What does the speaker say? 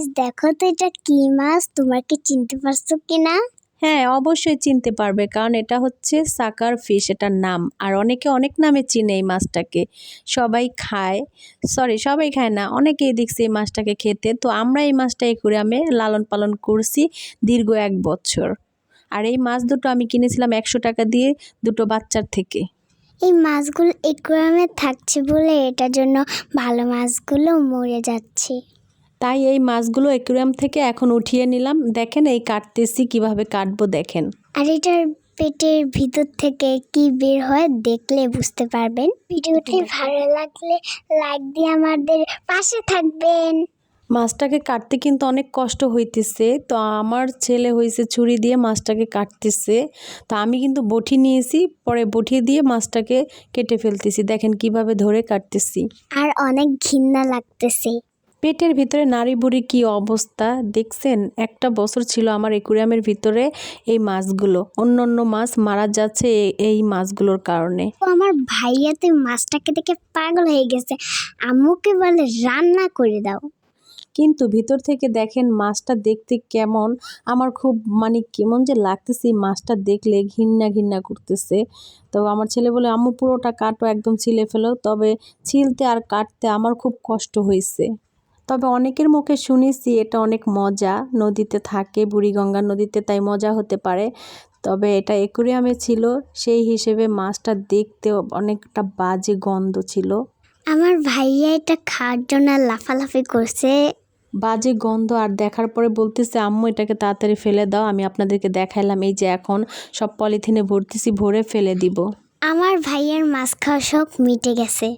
Guys দেখো তো এটা কি মাছ? তোমার কি চিনতে পারছ কিনা? হ্যাঁ অবশ্যই চিনতে পারবে কারণ এটা হচ্ছে সাকার ফিশ এটার নাম। আর অনেকে অনেক নামে চিনে এই মাছটাকে। সবাই খায়। সরি সবাই খায় না অনেকেই দেখছে এই মাছটাকে খেতে। তো আমরা এই মাছটা করে আমি লালন পালন করছি দীর্ঘ এক বছর। আর এই মাছ দুটো আমি কিনেছিলাম একশো টাকা দিয়ে দুটো বাচ্চার থেকে। এই মাছগুলো একুয়ামে থাকছে বলে এটার জন্য ভালো মাছগুলো মরে যাচ্ছে। তাই এই মাছগুলো অ্যাকুরিয়াম থেকে এখন উঠিয়ে নিলাম। দেখেন এই কাটতেছি কীভাবে কাটবো দেখেন। আর এটার পেটের ভিতর থেকে কি বের হয় দেখলে বুঝতে পারবেন। ভিডিওটি ভালো লাগলে লাইক দিয়ে আমাদের পাশে থাকবেন। মাছটাকে কাটতে কিন্তু অনেক কষ্ট হইতেছে। তো আমার ছেলে হয়েছে ছুরি দিয়ে মাছটাকে কাটতেছে। তো আমি কিন্তু বটি নিয়েছি পরে বটি দিয়ে মাছটাকে কেটে ফেলতেছি। দেখেন কীভাবে ধরে কাটতেছি। আর অনেক ঘৃণা লাগতেছে। পেটের ভিতরে নারী বুড়ি কী অবস্থা? দেখছেন একটা বছর ছিল আমার একুরিয়ামের ভিতরে এই মাছগুলো। অন্য অন্য মাছ মারা যাচ্ছে এই মাছগুলোর কারণে। তো আমার ভাইয়া তো মাছটাকে দেখে পাগল হয়ে গেছে। আম্মুকে বলে রান্না করে দাও। কিন্তু ভিতর থেকে দেখেন মাছটা দেখতে কেমন। আমার খুব মানে কেমন যে লাগতেছে এই মাছটা দেখলে ঘিন্না ঘিন্না করতেছে। তো আমার ছেলে বলে আম্মু পুরোটা কাটো একদম ছিলে ফেলো। তবে ছিলতে আর কাটতে আমার খুব কষ্ট হয়েছে। তবে অনেকের মুখে শুনেছি এটা অনেক মজা। নদীতে থাকে বুড়িগঙ্গা নদীতে তাই মজা হতে পারে। তবে এটা একুরিয়ামে ছিল সেই হিসেবে মাছটা দেখতে অনেকটা বাজে গন্ধ ছিল। আমার ভাইয়া এটা খাওয়ার জন্য লাফালাফি করছে। বাজে গন্ধ আর দেখার পরে বলতেছে আম্মু এটাকে তাড়াতাড়ি ফেলে দাও আমি আপনাদেরকে দেখাইলাম এই যে এখন সব পলিথিনে ভরতেছি ভরে ফেলে দিব। আমার ভাইয়ের মাছ খাওয়া শখ মিটে গেছে।